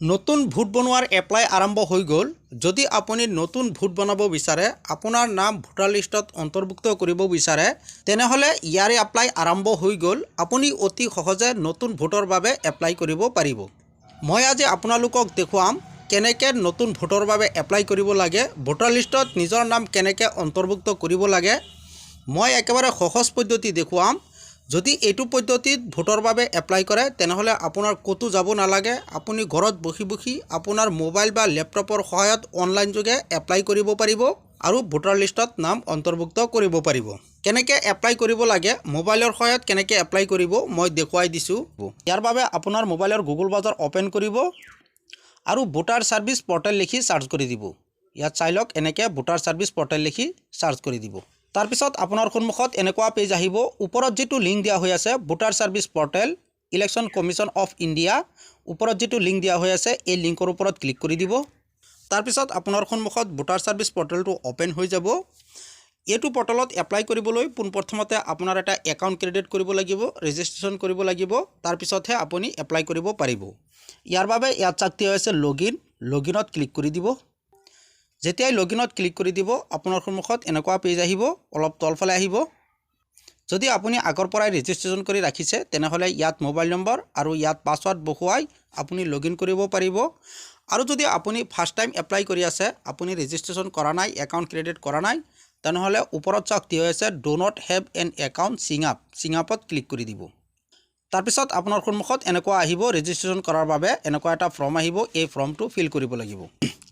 নতুন ভোট বনোৱাৰ এপ্লাই আৰম্ভ হৈ গ'ল। যদি আপুনি নতুন ভোট বনাব বিচাৰে, আপোনাৰ নাম ভোটাৰ লিষ্টত অন্তৰ্ভুক্ত কৰিব বিচাৰে, তেনেহ'লে ইয়াৰে এপ্লাই আৰম্ভ হৈ গ'ল। আপুনি অতি সহজে নতুন ভোটৰ বাবে এপ্লাই কৰিব পাৰিব। মই আজি আপোনালোকক দেখুৱাম কেনেকৈ নতুন ভোটৰ বাবে এপ্লাই কৰিব লাগে, ভোটাৰ লিষ্টত নিজৰ নাম কেনেকৈ অন্তৰ্ভুক্ত কৰিব লাগে। মই একেবাৰে সহজ পদ্ধতি দেখুৱাম। যদি এইটো পদ্ধতিত ভোটৰ বাবে এপ্লাই কৰে, তেনেহ'লে আপোনাৰ ক'তো যাব নালাগে। আপুনি ঘৰত বহি বহি আপোনাৰ মোবাইল বা লেপটপৰ সহায়ত অনলাইন যোগে এপ্লাই কৰিব পাৰিব আৰু ভোটাৰ লিষ্টত নাম অন্তৰ্ভুক্ত কৰিব পাৰিব। কেনেকৈ এপ্লাই কৰিব লাগে মোবাইলৰ সহায়ত কেনেকৈ এপ্লাই কৰিব, মই দেখুৱাই দিছোঁ। ইয়াৰ বাবে আপোনাৰ মোবাইলৰ গুগল ব্ৰাউজাৰ অ'পেন কৰিব আৰু ভোটাৰ ছাৰ্ভিচ পৰ্টেল লিখি চাৰ্চ কৰি দিব। ইয়াত চাই লওক এনেকৈ ভোটাৰ ছাৰ্ভিচ পৰ্টেল লিখি চাৰ্চ কৰি দিব। তাৰপিছত আপোনাৰ সন্মুখত এনেকুৱা পেজ আহিব। ওপৰত যিটো লিংক দিয়া হৈ আছে voter service portal election commission of India ওপৰত যিটো লিংক দিয়া হৈ আছে এই লিংকৰ ওপৰত ক্লিক কৰি দিব। তাৰপিছত আপোনাৰ সন্মুখত ভোটাৰ ছাৰ্ভিচ পৰ্টেলটো অ'পেন হৈ যাব। এইটো পৰ্টেলত এপ্লাই কৰিবলৈ পোনপ্ৰথমতে আপোনাৰ এটা একাউণ্ট ক্ৰিয়েট কৰিব লাগিব ৰেজিষ্ট্ৰেশ্যন কৰিব লাগিব তাৰপিছতহে আপুনি এপ্লাই কৰিব পাৰিব। ইয়াৰ বাবে ইয়াত চাক দিয়া হৈছে লগ ইন লগ ইনত ক্লিক কৰি দিব। যেতিয়াই লগ ইনত ক্লিক কৰি দিব আপোনাৰ সন্মুখত এনেকুৱা পেজ আহিব অলপ তলফালে আহিব। যদি আপুনি আগৰ পৰাই ৰেজিষ্ট্ৰেশ্যন কৰি ৰাখিছে তেনেহ'লে ইয়াত মোবাইল নম্বৰ আৰু ইয়াত পাছৱাৰ্ড বহুৱাই আপুনি লগ ইন কৰিব পাৰিব। আৰু যদি আপুনি ফাৰ্ষ্ট টাইম এপ্লাই কৰি আছে আপুনি ৰেজিষ্ট্ৰেশ্যন কৰা নাই একাউণ্ট ক্ৰিয়েট কৰা নাই তেনেহ'লে ওপৰত চাওক দিয়া হৈছে do not have an account sign up sign আপত ক্লিক কৰি দিব। তাৰপিছত আপোনাৰ সন্মুখত এনেকুৱা আহিব ৰেজিষ্ট্ৰেশ্যন কৰাৰ বাবে এনেকুৱা এটা ফৰ্ম আহিব এই ফৰ্মটো ফিল কৰিব লাগিব।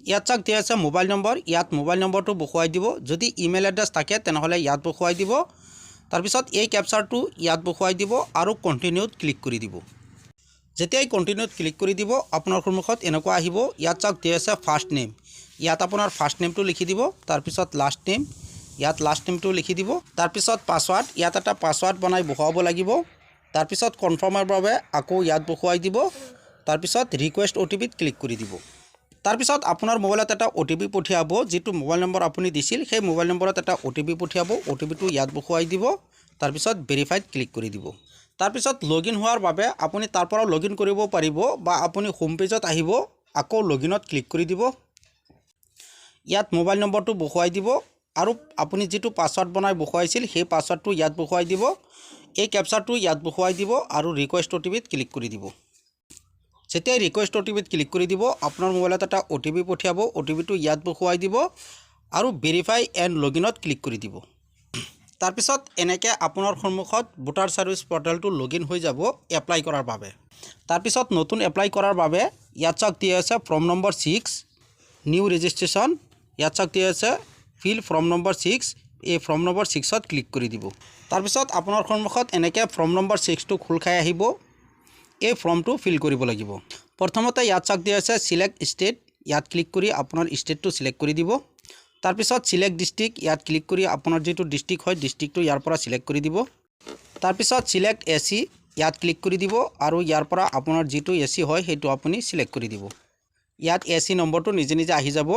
ইয়াত চাওক দিয়া আছে মোবাইল নম্বৰ ইয়াত মোবাইল নম্বৰটো বহুৱাই দিব। যদি ইমেইল এড্ৰেছ থাকে তেনেহ'লে ইয়াত বহুৱাই দিব। তাৰপিছত এই কেপচাৰটো ইয়াত বহুৱাই দিব আৰু কণ্টিনিউত ক্লিক কৰি দিব। যেতিয়াই কণ্টিনিউত ক্লিক কৰি দিব আপোনাৰ সন্মুখত এনেকুৱা আহিব। ইয়াত চাওক দিয়া আছে ফাৰ্ষ্ট নেম ইয়াত আপোনাৰ ফাৰ্ষ্ট নেমটো লিখি দিব তাৰপিছত লাষ্ট নেম ইয়াত লাষ্ট নেমটো লিখি দিব। তাৰপিছত পাছৱাৰ্ড ইয়াত এটা পাছৱাৰ্ড বনাই বহুৱাব লাগিব। তাৰপিছত কনফাৰ্মৰ বাবে আকৌ ইয়াত বহুৱাই দিব। তাৰপিছত ৰিকুৱেষ্ট অ' টি পিত ক্লিক কৰি দিব। তাৰপিছত আপোনাৰ মোবাইলত এটা অ' টি পি পঠিয়াব যিটো মোবাইল নম্বৰ আপুনি দিছিল সেই মোবাইল নম্বৰত এটা অ' টি পি পঠিয়াব অ' টি পিটো ইয়াত বহুৱাই দিব। তাৰপিছত ভেৰিফাইড ক্লিক কৰি দিব। তাৰপিছত লগ ইন হোৱাৰ বাবে আপুনি তাৰ পৰাও লগ ইন কৰিব পাৰিব বা আপুনি হোম পেজত আহিব আকৌ লগ ইনত ক্লিক কৰি দিব। ইয়াত মোবাইল নম্বৰটো বহুৱাই দিব আৰু আপুনি যিটো পাছৱাৰ্ড বনাই বহুৱাইছিল সেই পাছৱাৰ্ডটো ইয়াত বহুৱাই দিব। এই কেপচাৰটো ইয়াত বহুৱাই দিব আৰু ৰিকুৱেষ্ট অ' টি ক্লিক কৰি দিব। যেতিয়াই ৰিকুৱেষ্ট অ' টি ক্লিক কৰি দিব, আপোনাৰ মোবাইলত এটা অ' টি পি পঠিয়াব অ' টি পিটো ইয়াত বহুৱাই দিব আৰু ভেৰিফাই এণ্ড লগ ইনত ক্লিক কৰি দিব। তাৰপিছত এনেকৈ আপোনাৰ সন্মুখত ভোটাৰ ছাৰ্ভিচ পৰ্টেলটো লগ ইন হৈ যাব এপ্লাই কৰাৰ বাবে। তাৰপিছত নতুন এপ্লাই কৰাৰ বাবে ইয়াত চাওক দিয়া আছে form number six new registration ইয়াত চাওক দিয়া আছে ফিল ফৰ্ম নম্বৰ ছিক্স এই ফৰ্ম নম্বৰ ছিক্সত ক্লিক কৰি দিব। তাৰপিছত আপোনাৰ সন্মুখত এনেকৈ ফৰ্ম নম্বৰ ছিক্সটো খোল খাই আহিব। এই ফৰ্মটো ফিল কৰিব লাগিব। প্ৰথমতে ইয়াত চাওক দিয়া আছে চিলেক্ট ষ্টেট ইয়াত ক্লিক কৰি আপোনাৰ ষ্টেটটো চিলেক্ট কৰি দিব। তাৰপিছত চিলেক্ট ডিষ্ট্ৰিক্ট ইয়াত ক্লিক কৰি আপোনাৰ যিটো ডিষ্ট্ৰিক্ট হয় ডিষ্ট্ৰিক্টটো ইয়াৰ পৰা চিলেক্ট কৰি দিব। তাৰপিছত চিলেক্ট এ চি ইয়াত ক্লিক কৰি দিব আৰু ইয়াৰ পৰা আপোনাৰ যিটো এ চি হয়, সেইটো আপুনি চিলেক্ট কৰি দিব। ইয়াত এ চি নম্বৰটো নিজে নিজে আহি যাব।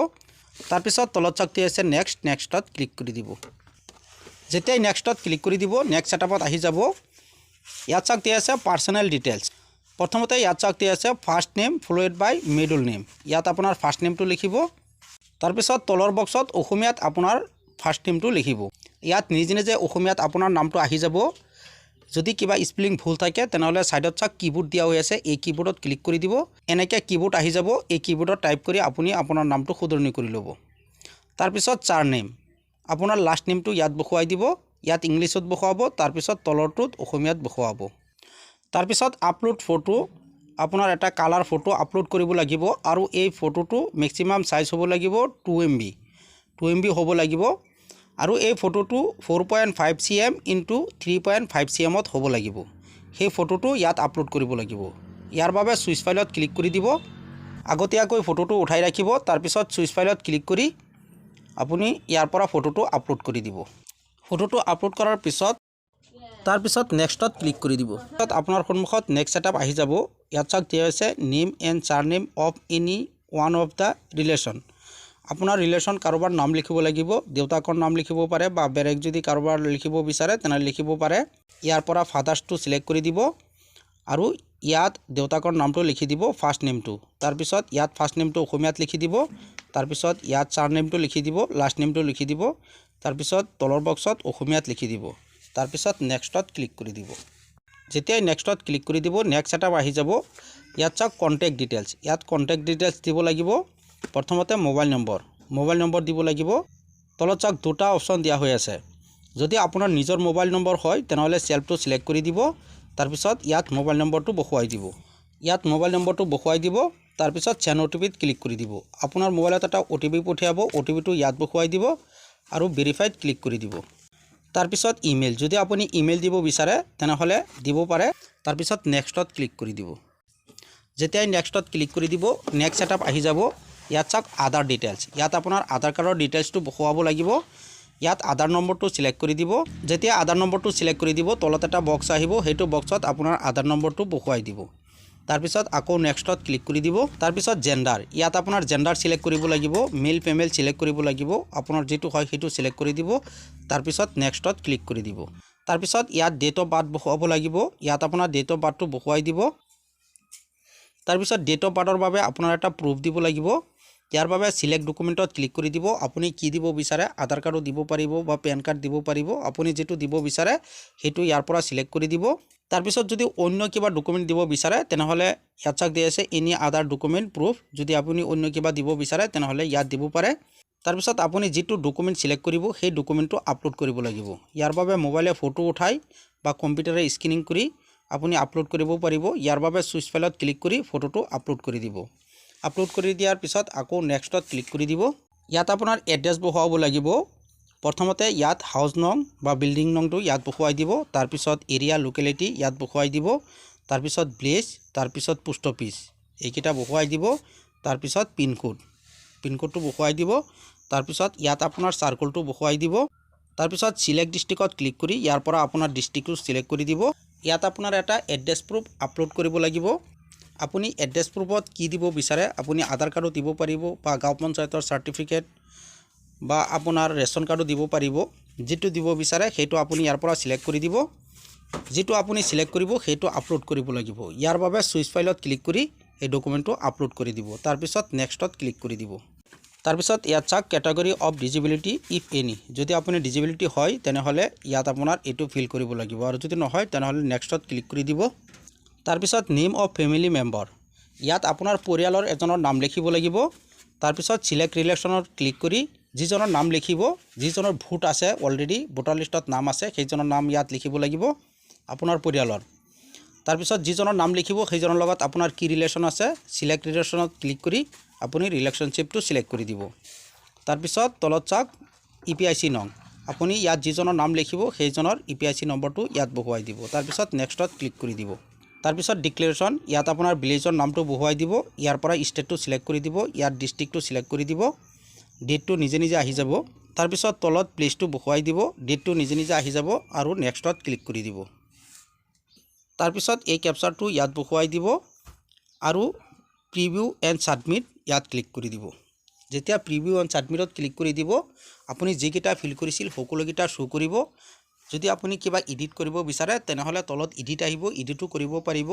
তাৰপিছত তলত চাকটি আছে নেক্সট নেক্সটত ক্লিক কৰি দিব। যেতিয়াই নেক্সটত ক্লিক কৰি দিব নেক্সট ছেটআপত আহি যাব। ইয়াত চাওক আছে পাৰ্চনেল ডিটেইলছ প্ৰথমতে ইয়াত চাওক আছে first name followed by middle name ইয়াত আপোনাৰ ফাৰ্ষ্ট নেমটো লিখিব। তাৰপিছত তলৰ বক্সত অসমীয়াত আপোনাৰ ফাৰ্ষ্ট নেমটো লিখিব। ইয়াত নিজে নিজে অসমীয়াত আপোনাৰ নামটো আহি যাব। যদি কিবা স্পেলিং ভুল থাকে, তেনেহ'লে ছাইডত চাওক কীবোৰ্ড দিয়া হৈ আছে, এই কীবোৰ্ডত ক্লিক কৰি দিব। এনেকৈ কীবোৰ্ড আহি যাব, এই কীবোৰ্ডত টাইপ কৰি আপুনি আপোনাৰ নামটো শুধৰণি কৰি ল'ব। তাৰপিছত চাৰ নেম আপোনাৰ লাষ্ট নেমটো ইয়াত বহুৱাই দিব, ইয়াত ইংলিছত বহুৱাব তাৰপিছত তলৰটোত অসমীয়াত বহুৱাব তাৰপিছত আপলোড ফটো আপোনাৰ এটা কালাৰ ফটো আপলোড কৰিব লাগিব, আৰু এই ফটোটো মেক্সিমাম চাইজ হ'ব লাগিব two M B two M B হ'ব লাগিব। আৰু এই ফটোটো four point five C M into three point five C এমত হ'ব লাগিব। সেই ফটোটো ইয়াত আপলোড কৰিব লাগিব। ইয়াৰ বাবে চুইচ ফাইলত ক্লিক কৰি দিব। আগতীয়াকৈ ফটোটো উঠাই ৰাখিব। তাৰপিছত চুইচ ফাইলত ক্লিক কৰি আপুনি ইয়াৰ পৰা ফটোটো আপলোড কৰি দিব। ফটোটো আপলোড কৰাৰ পিছত, তাৰপিছত নেক্সটত ক্লিক কৰি দিব। তাত আপোনাৰ সন্মুখত নেক্সট ছেটআপ আহি যাব। ইয়াত চাওক, দিয়া হৈছে name and surname of any one of the relation আপোনাৰ ৰিলেশ্যন কাৰোবাৰ নাম লিখিব লাগিব, দেউতাকৰ নাম লিখিব পাৰে বা বেলেগ যদি কাৰোবাৰ লিখিব বিচাৰে তেনেহ'লে লিখিব পাৰে। ইয়াৰ পৰা ফাদাৰ্ছটো চিলেক্ট কৰি দিব আৰু ইয়াত দেউতাকৰ নামটো লিখি দিব ফাৰ্ষ্ট নেমটো তাৰপিছত ইয়াত ফাৰ্ষ্ট নেমটো অসমীয়াত লিখি দিব তাৰপিছত ইয়াত চাৰ নেমটো লিখি দিব লাষ্ট নেমটো লিখি দিব তাৰপিছত তলৰ বক্সত অসমীয়াত লিখি দিব তাৰপিছত নেক্সটত ক্লিক কৰি দিব। যেতিয়াই নেক্সটত ক্লিক কৰি দিব নেক্সট এটা আহি যাব। ইয়াত চাওক কণ্টেক্ট ডিটেইলছ ইয়াত কণ্টেক্ট ডিটেইলছ দিব লাগিব। প্ৰথমতে মোবাইল নম্বৰ। মোবাইল নম্বৰ দিব লাগিব। তলত চাওক দুটা অপশ্যন দিয়া হৈ আছে। যদি আপোনাৰ নিজৰ মোবাইল নম্বৰ হয়, তেনেহ'লে চেল্ফটো চিলেক্ট কৰি দিব। তাৰপিছত ইয়াত মোবাইল নম্বৰটো বহুৱাই দিব। ইয়াত মোবাইল নম্বৰটো বহুৱাই দিব। তাৰপিছত চেন অ' টি পিত ক্লিক কৰি দিব। আপোনাৰ মোবাইলত এটা অ' টি পি পঠিয়াব। অ' টি পিটো ইয়াত বহুৱাই দিব আৰু ভেৰিফাইড ক্লিক কৰি দিব। তাৰপিছত ইমেইল। যদি আপুনি ইমেইল দিব বিচাৰে, তেনেহ'লে দিব পাৰে। তাৰপিছত নেক্সটত ক্লিক কৰি দিব। যেতিয়াই নেক্সটত ক্লিক কৰি দিব, নেক্সট ছেটআপ আহি যাব। ইয়াত চাওক আধাৰ ডিটেইলছ ইয়াত আপোনাৰ আধাৰ কাৰ্ডৰ ডিটেইলছটো বহুৱাব লাগিব। ইয়াত আধাৰ নম্বৰটো চিলেক্ট কৰি দিব। যেতিয়া আধাৰ নম্বৰটো চিলেক্ট কৰি দিব, তলত এটা বক্স আহিব। সেইটো বক্সত আপোনাৰ আধাৰ নম্বৰটো বহুৱাই দিব। তাৰপিছত আকৌ নেক্সটত ক্লিক কৰি দিব। তাৰপিছত জেণ্ডাৰ ইয়াত আপোনাৰ জেণ্ডাৰ চিলেক্ট কৰিব লাগিব। মেল ফিমেল চিলেক্ট কৰিব লাগিব। আপোনাৰ যিটো হয়, সেইটো চিলেক্ট কৰি দিব। তাৰপিছত নেক্সটত ক্লিক কৰি দিব। তাৰপিছত ইয়াত ডেট অফ বাৰ্থ বহুৱাব লাগিব। ইয়াত আপোনাৰ ডেট অফ বাৰ্থটো বহুৱাই দিব। তাৰপিছত ডেট অফ বাৰ্থৰ বাবে আপোনাৰ এটা প্ৰুফ দিব লাগিব। ইয়াৰ বাবে চিলেক্ট ডকুমেণ্টত ক্লিক কৰি দিব। আপুনি কি দিব বিচাৰে? আধাৰ কাৰ্ডো দিব পাৰিব বা পেন কাৰ্ড দিব পাৰিব। আপুনি যিটো দিব বিচাৰে, সেইটো ইয়াৰ পৰা চিলেক্ট কৰি দিব। তাৰপিছত যদি অন্য কিবা ডকুমেণ্ট দিব বিচাৰে, তেনেহ'লে ইয়াত চাওক দি আছে এনি আদাৰ ডকুমেণ্ট প্ৰুফ যদি আপুনি অন্য কিবা দিব বিচাৰে, তেনেহ'লে ইয়াত দিব পাৰে। তাৰপিছত আপুনি যিটো ডকুমেণ্ট চিলেক্ট কৰিব, সেই ডকুমেণ্টটো আপলোড কৰিব লাগিব। ইয়াৰ বাবে মোবাইলে ফটো উঠাই বা কম্পিউটাৰে স্কেনিং কৰি আপুনি আপলোড কৰিব পাৰিব। ইয়াৰ বাবে চুইচ ফাইলত ক্লিক কৰি ফটোটো আপলোড কৰি দিব। আপলোড কৰি দিয়াৰ পিছত আকৌ নেক্সটত ক্লিক কৰি দিব। ইয়াত আপোনাৰ এড্ৰেছ বহুৱাব লাগিব। প্ৰথমতে ইয়াত হাউচ নং বা বিল্ডিং নংটো ইয়াত বহুৱাই দিব। তাৰপিছত এৰিয়া লোকেলিটি ইয়াত বহুৱাই দিব। তাৰপিছত ভিলেজ তাৰপিছত পোষ্ট অফিচ এইকেইটা বহুৱাই দিব। তাৰপিছত পিনক'ড পিনক'ডটো বহুৱাই দিব। তাৰপিছত ইয়াত আপোনাৰ চাৰ্কলটো বহুৱাই দিব। তাৰপিছত চিলেক্ট ডিষ্ট্ৰিক্টত ক্লিক কৰি ইয়াৰ পৰা আপোনাৰ ডিষ্ট্ৰিক্টটো চিলেক্ট কৰি দিব। ইয়াত আপোনাৰ এটা এড্ৰেছ প্ৰুফ আপলোড কৰিব লাগিব। আপুনি এড্ৰেছ প্ৰুফত কি দিব বিচাৰে আপুনি আধাৰ কাৰ্ডো দিব পাৰিব বা গাঁও পঞ্চায়তৰ চাৰ্টিফিকেট বা আপোনাৰ ৰেচন কাৰ্ডো দিব পাৰিব। যিটো দিব বিচাৰে সেইটো আপুনি ইয়াৰ পৰা চিলেক্ট কৰি দিব। যিটো আপুনি চিলেক্ট কৰিব সেইটো আপলোড কৰিব লাগিব। ইয়াৰ বাবে চুইচ ফাইলত ক্লিক কৰি এই ডকুমেণ্টটো আপলোড কৰি দিব। তাৰপিছত নেক্সটত ক্লিক কৰি দিব। তাৰপিছত ইয়াত চাওক category of disability if any যদি আপুনি ডিজিবিলিটি হয় তেনেহ'লে ইয়াত আপোনাৰ এইটো ফিল কৰিব লাগিব। আৰু যদি নহয় তেনেহ'লে নেক্সটত ক্লিক কৰি দিব। তাৰপিছত নেম অফ ফেমিলি মেম্বাৰ। ইয়াত আপোনাৰ পৰিয়ালৰ এজনৰ নাম লিখিব লাগিব। তাৰপিছত চিলেক্ট ৰিলেশ্যনত ক্লিক কৰি যিজনৰ নাম লিখিব, যিজনৰ ভোট আছে অলৰেডি ভোটাৰ লিষ্টত নাম আছে, সেইজনৰ নাম ইয়াত লিখিব লাগিব আপোনাৰ পৰিয়ালৰ। তাৰপিছত যিজনৰ নাম লিখিব, সেইজনৰ লগত আপোনাৰ কি ৰিলেশ্যন আছে চিলেক্ট ৰিলেশ্যনত ক্লিক কৰি আপুনি ৰিলেশ্যনশ্বিপটো চিলেক্ট কৰি দিব। তাৰপিছত তলত চাওক ই পি আই চি নং। আপুনি ইয়াত যিজনৰ নাম লিখিব, সেইজনৰ ই পি আই চি নম্বৰটো ইয়াত বহুৱাই দিব। তাৰপিছত নেক্সটত ক্লিক কৰি দিব। তাৰপিছত ডিক্লেৰেশ্যন ইয়াত আপোনাৰ ভিলেজৰ নামটো বহুৱাই দিব ইয়াৰ পৰা ষ্টেটটো চিলেক্ট কৰি দিব ইয়াত ডিষ্ট্ৰিক্টটো চিলেক্ট কৰি দিব ডেটটো নিজে নিজে আহি যাব তাৰপিছত তলত প্লেচটো বহুৱাই দিব ডেটটো নিজে নিজে আহি যাব আৰু নেক্সটত ক্লিক কৰি দিব। তাৰপিছত এই কেপচাৰটো ইয়াত বহুৱাই দিব আৰু প্ৰিভিউ এণ্ড ছাবমিট ইয়াত ক্লিক কৰি দিব। যেতিয়া প্ৰিভিউ এণ্ড ছাবমিটত ক্লিক কৰি দিব আপুনি যিকেইটা ফিল কৰিছিল সকলোকেইটা শ্ব' কৰিব যদি আপুনি কিবা এডিট কৰিব বিচাৰে তেনেহ'লে তলত এডিট আহিব এডিটো কৰিব পাৰিব।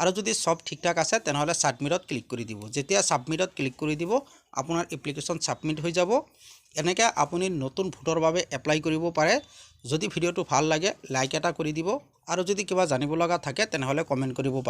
আৰু যদি চব ঠিক ঠাক আছে তেনেহ'লে ছাবমিটত ক্লিক কৰি দিব। যেতিয়া ছাবমিটত ক্লিক কৰি দিব আপোনাৰ এপ্লিকেশ্যন ছাবমিট হৈ যাব। এনেকৈ আপুনি নতুন ভোটৰ বাবে এপ্লাই কৰিব পাৰে। যদি ভিডিঅ'টো ভাল লাগে লাইক এটা কৰি দিব। আৰু যদি কিবা জানিব লগা থাকে তেনেহ'লে কমেণ্ট কৰিব পাৰে।